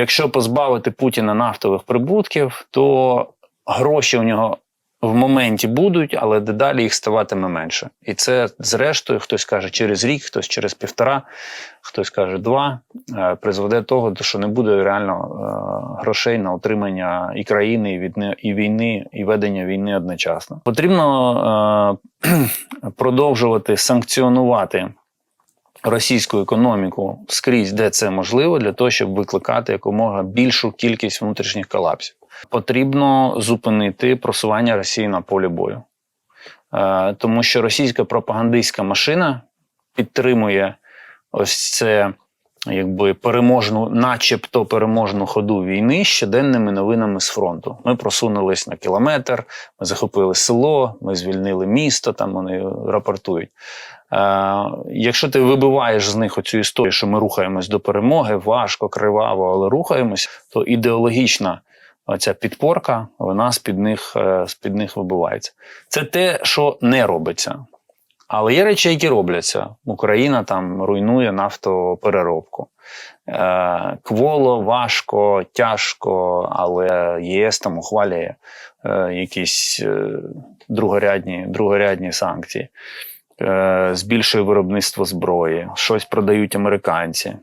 якщо позбавити Путіна нафтових прибутків, то гроші у нього в моменті будуть, але дедалі їх ставатиме менше. І це, зрештою, хтось каже через рік, хтось через півтора, хтось каже два, е, призведе до того, що не буде реально е, грошей на утримання і країни, і війни, і війни, і ведення війни одночасно. Потрібно е, продовжувати санкціонувати російську економіку скрізь, де це можливо, для того, щоб викликати якомога більшу кількість внутрішніх колапсів. Потрібно зупинити просування Росії на полі бою, е, тому що російська пропагандистська машина підтримує ось це. Якби переможну, начебто переможну ходу війни щоденними новинами з фронту. Ми просунулись на кілометр, ми захопили село, ми звільнили місто. Там вони рапортують. Е, якщо ти вибиваєш з них оцю історію, що ми рухаємось до перемоги, важко, криваво, але рухаємось, то ідеологічна оця підпорка, вона з-під них, е, з-під них вибивається. Це те, що не робиться. Але є речі, які робляться. Україна там руйнує нафтопереробку. Е, кволо, важко, тяжко, але ЄС там ухвалює е, якісь е, другорядні, другорядні санкції, збільшує виробництво зброї, щось продають американці.